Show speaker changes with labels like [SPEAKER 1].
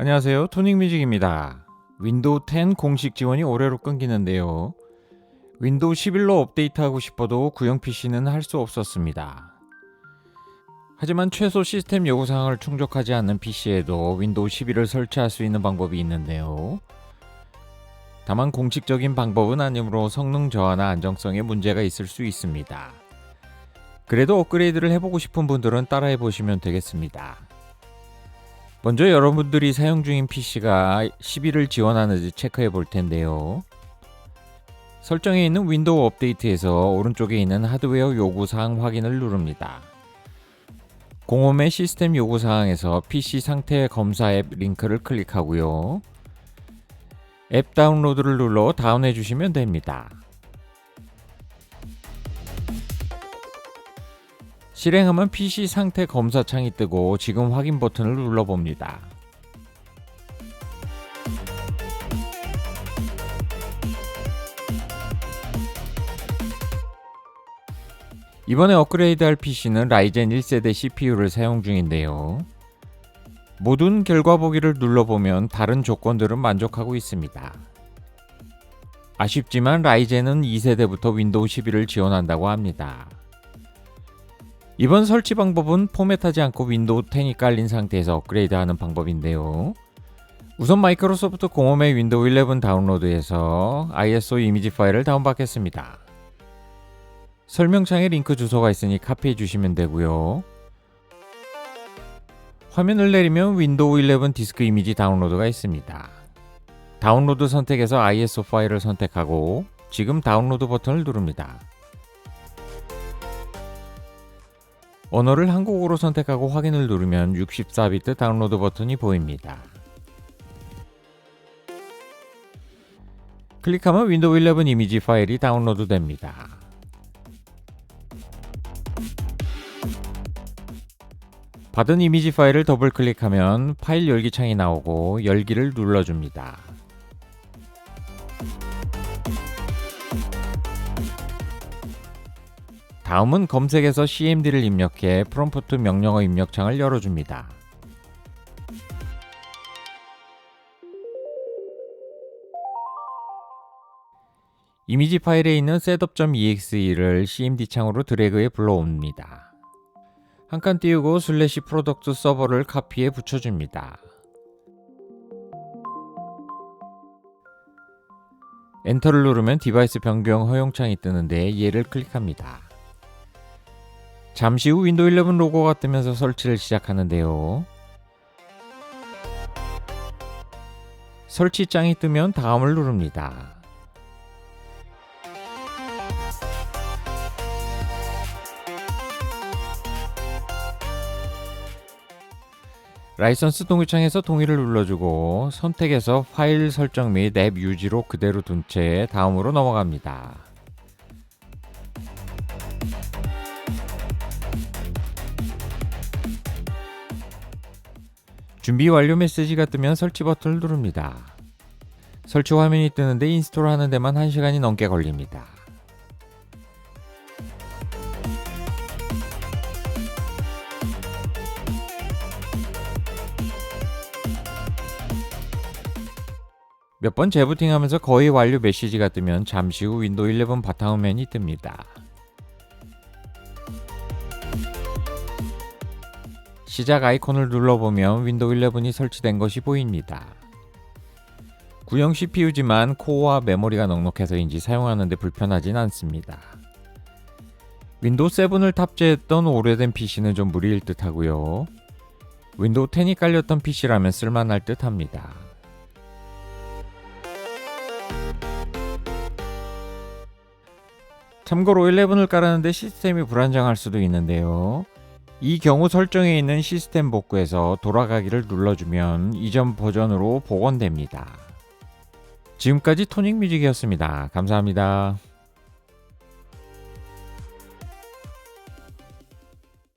[SPEAKER 1] 안녕하세요. 토닉뮤직입니다. 윈도우 10 공식 지원이 올해로 끊기는데요. 윈도우 11로 업데이트하고 싶어도 구형 PC는 할 수 없었습니다. 하지만 최소 시스템 요구사항을 충족하지 않는 PC에도 윈도우 11을 설치할 수 있는 방법이 있는데요. 다만 공식적인 방법은 아니므로 성능 저하나 안정성에 문제가 있을 수 있습니다. 그래도 업그레이드를 해보고 싶은 분들은 따라해 보시면 되겠습니다. 먼저 여러분들이 사용 중인 PC가 11을 지원하는지 체크해 볼 텐데요. 설정에 있는 윈도우 업데이트에서 오른쪽에 있는 하드웨어 요구 사항 확인을 누릅니다. 공홈의 시스템 요구 사항에서 PC 상태 검사 앱 링크를 클릭하고요. 앱 다운로드를 눌러 다운해 주시면 됩니다. 실행하면 PC 상태 검사 창이 뜨고 지금 확인 버튼을 눌러봅니다. 이번에 업그레이드할 PC는 라이젠 1세대 CPU를 사용 중인데요. 모든 결과 보기를 눌러보면 다른 조건들은 만족하고 있습니다. 아쉽지만 라이젠은 2세대부터 윈도우 11을 지원한다고 합니다. 이번 설치 방법은 포맷하지 않고 윈도우 10이 깔린 상태에서 업그레이드하는 방법인데요. 우선 마이크로소프트 공홈의 윈도우 11 다운로드에서 ISO 이미지 파일을 다운받겠습니다. 설명창에 링크 주소가 있으니 카피해 주시면 되고요. 화면을 내리면 윈도우 11 디스크 이미지 다운로드가 있습니다. 다운로드 선택에서 ISO 파일을 선택하고 지금 다운로드 버튼을 누릅니다. 언어를 한국어로 선택하고 확인을 누르면 64비트 다운로드 버튼이 보입니다. 클릭하면 윈도우 11 이미지 파일이 다운로드 됩니다. 받은 이미지 파일을 더블 클릭하면 파일 열기 창이 나오고 열기를 눌러줍니다. 다음은 검색에서 CMD를 입력해 프롬프트 명령어 입력창을 열어줍니다. 이미지 파일에 있는 setup.exe를 CMD 창으로 드래그해 불러옵니다. 한 칸 띄우고 슬래시 프로덕트 서버를 카피해 붙여줍니다. 엔터를 누르면 디바이스 변경 허용창이 뜨는데 얘를 클릭합니다. 잠시 후 윈도우 11 로고가 뜨면서 설치를 시작하는데요. 설치장이 뜨면 다음을 누릅니다. 라이선스 동의창에서 동의를 눌러주고 선택에서 파일 설정 및 앱 유지로 그대로 둔 채 다음으로 넘어갑니다. 준비 완료 메시지가 뜨면 설치 버튼을 누릅니다. 설치 화면이 뜨는데 인스톨 하는 데만 1시간이 넘게 걸립니다. 몇 번 재부팅하면서 거의 완료 메시지가 뜨면 잠시 후 윈도우 11 바탕화면이 뜹니다. 시작 아이콘을 눌러보면 윈도우 11이 설치된 것이 보입니다. 구형 CPU지만 코어와 메모리가 넉넉해서인지 사용하는데 불편하진 않습니다. 윈도우 7을 탑재했던 오래된 PC는 좀 무리일 듯 하고요. 윈도우 10이 깔렸던 PC라면 쓸만할 듯 합니다. 참고로 11을 깔았는데 시스템이 불안정할 수도 있는데요. 이 경우 설정에 있는 시스템 복구에서 돌아가기를 눌러주면 이전 버전으로 복원됩니다. 지금까지 토닉뮤직이었습니다. 감사합니다.